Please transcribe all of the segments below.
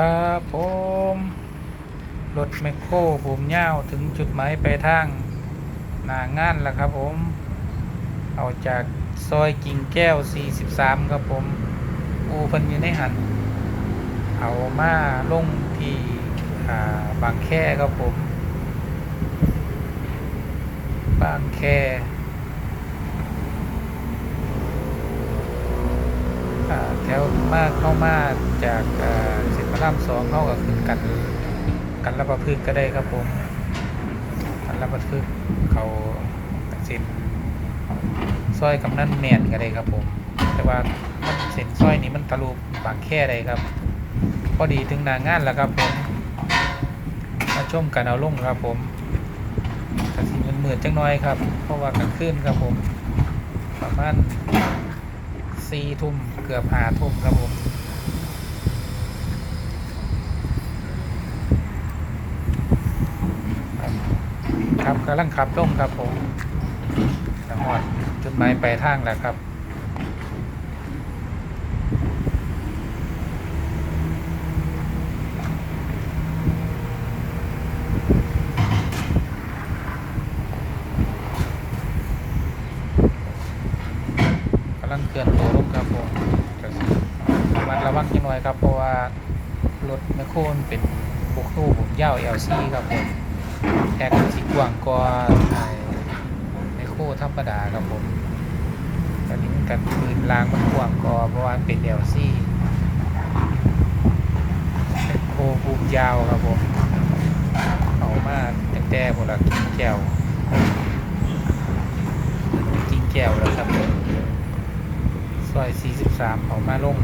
ครับผมรถแมคโครผมยาถึงจุดหมายปลายทางหนางานแล้วครับผม เอาจากซอยกิ่งแก้ว 43 ครับผม อูพันยูในหัน เอามาลงที่บางแค่ครับผม บางแค่แถวมาเข้ามาจาก อ่าเส้ามสองเข้ากับขึ้นกัน กันระบประพึกก็ได้ครับผมกันระบประพึกเขาเส้นซอยกำนันแมนก็ได้ครับผม แต่ว่ามันเส้นซอยนี้มันทะลุบางแค่ได้ครับ พอดีถึงนางงานแล้วครับผมมาชมกันเอาลงครับผมกสีมันเหมือนจังน้อยครับ เพราะว่ากลางคืนครับผม ประมาณสี่ทุ่มเกือบห้าทุ่มครับผมครับ ครับกำลังขับลงครับผมจังหวัดจุดหมายปลายทางแล้วครับกำลังเคลื่อนตัวลงครับผมระมัดระวังนิดหน่อยครับเพราะว่ารถแมคโครมันเป็นบุกตู้ผมยาว LC ครับผม แท็กสีกว้างกว่าไอ้แมคโครธรรมดาครับผมตอนนี้กันปืนรางมันกว้างกว่าเพราะว่าเป็น LC แมคโคบูมยาวครับผมเอามาแต่แต่หมดละกินแก้วกินแก้วแล้วครับผมซอย 43เอามาลง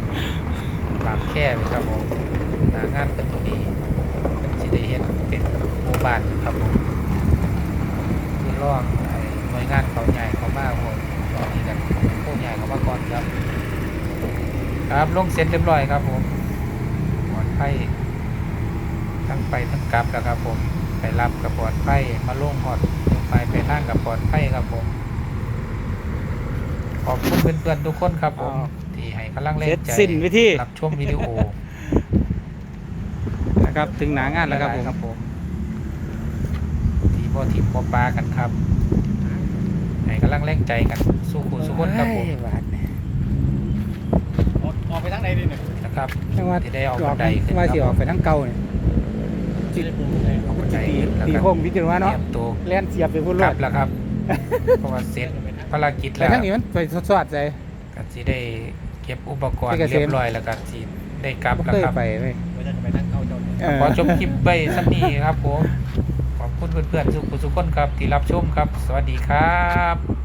บางแค่เลยครับผมหนางานเป็นตัวนี้เป็นสิได้เห็นเป็น บ้านครับผมคือร่องไอ้หน่วยงานเขาใหญ่เขามากผมตอนนี้กันพวกใหญ่เขามาก่อนครับ ครับลงเสร็จเรียบร้อยครับผมปลอดภัยทั้งไปทั้งกลับแล้วครับผมไปรับกับปลอดภัยมาลงหอดลงไปไปทางกับปลอดภัยครับผมขอบคุณเพื่อนๆทุกคนครับผมอ้าวที่ให้กำลังแรงเสร็จใจสิ้นวิธีรับชมวิดีโอนะครับถึงหนางานแล้วครับผมครั บผมที่บ่ทีมบ่ปลากันครับให้กำลังแรงใจกันสู้คุณสู้คนครับผมเอ้ยบาดเนี่ยออกไปทางไหนดิเนี่ยนะครับจังว่าที่ได้เอาอบัอกนไดขึ้นว่าคสิอรัอบกไปทั้งเก่าเนี่ยจิตปุ่มเลยเอาบันไดตีขึ้นแล้วตีครับโค้งพิจารณาเตรีเนาะยมตัวแล่นเสียบไปพุ่นรกลัถบแล้วครับเพราะว่าเสร็จภารกิจแต่แล้วทั้งนี้มันไปสอดใจก็สิได้เก็บอุปกรณ์ไปเกษมเรียบร้อยแล้วก็สิได้กลับบ่แล้วเคยครับไปเลยไม่ได้จะไปนั่งเข้าเจ้าเนี่ยเออขอชมคลิปไปสักนี้ครับผมขอบ คุณเพื่อนๆทุกคนทุกคนครับที่รับชมครับ สวัสดีครับ